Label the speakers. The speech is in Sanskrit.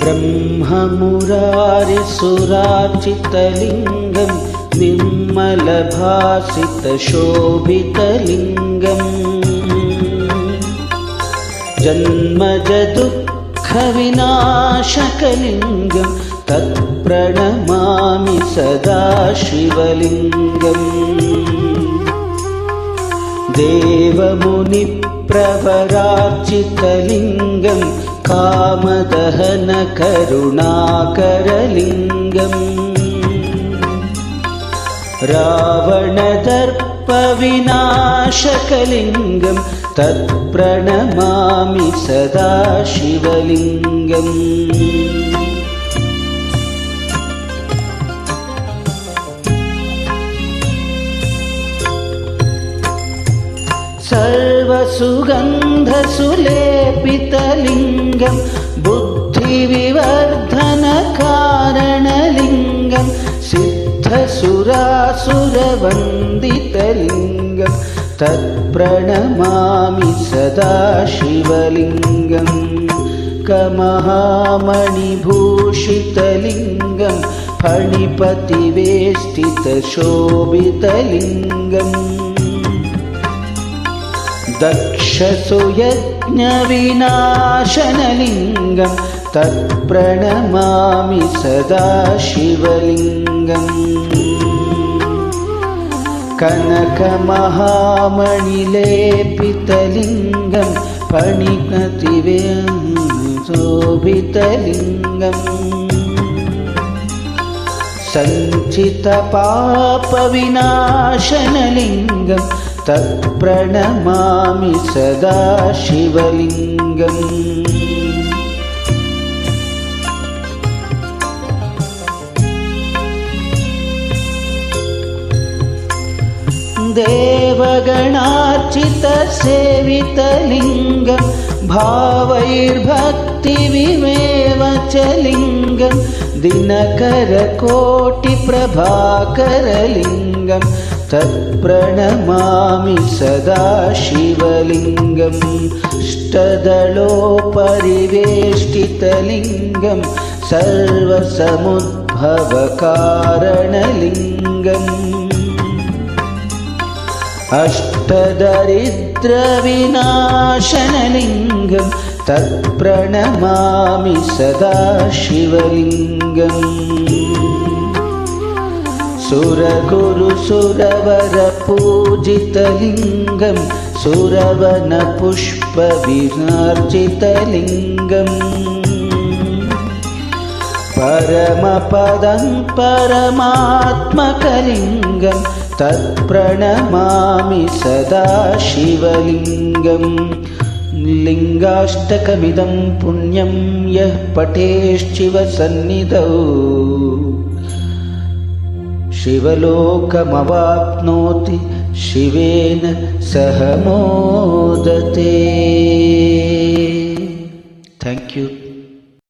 Speaker 1: ब्रह्ममुरारिसुरार्चितलिङ्गं निर्मलभासितशोभितलिङ्गम्। जन्मजदुःखविनाशकलिङ्गं तत्प्रणमामि सदा शिवलिङ्गम् देवमुनिप्रवरार्चितलिङ्गं कामदहनकरुणाकरलिङ्गम्। रावणदर्पविनाशकलिङ्गं तत्प्रणमामि सदा शिवलिङ्गम् सर्वसुगन्धसुलेपितलिङ्गं बुद्धिविवर्धनकारणलिङ्गं सिद्धसुरासुरवन्दितलिङ्गं तत्प्रणमामि सदा शिवलिङ्गम् कमहामणिभूषितलिङ्गं फणिपतिवेष्टितशोभितलिङ्गम् दक्षसुयज्ञविनाशनलिङ्गं तत्प्रणमामि सदा शिवलिङ्गम् कनकमहामणिलेपितलिङ्गं फणिपतिवेशोभितलिङ्गम् सञ्चितपापविनाशनलिङ्गं तत्प्रणमामि सदा शिवलिङ्गम्। देवगणार्चितसेवितलिङ्गं भावैर्भक्तिविमेव च लिङ्गं दिनकरकोटिप्रभाकरलिङ्गं तत्प्रणमामि सदा शिवलिङ्गम् अष्टदलोपरिवेष्टितलिङ्गं सर्वसमुद्भवकारणलिङ्गम्। अष्टदरिद्रविनाशनलिङ्गं तत्प्रणमामि सदा शिवलिङ्गम् सुरगुरुसुरवरपूजितलिङ्गं सुरवनपुष्पविनार्जितलिङ्गम् परमपदं परमात्मकलिङ्गं तत्प्रणमामि सदा शिवलिङ्गम् लिङ्गाष्टकमिदं पुण्यं यः पठेश्चिवसन्निधौ शिवलोकमवाप्नोति शिवेन सह मोदते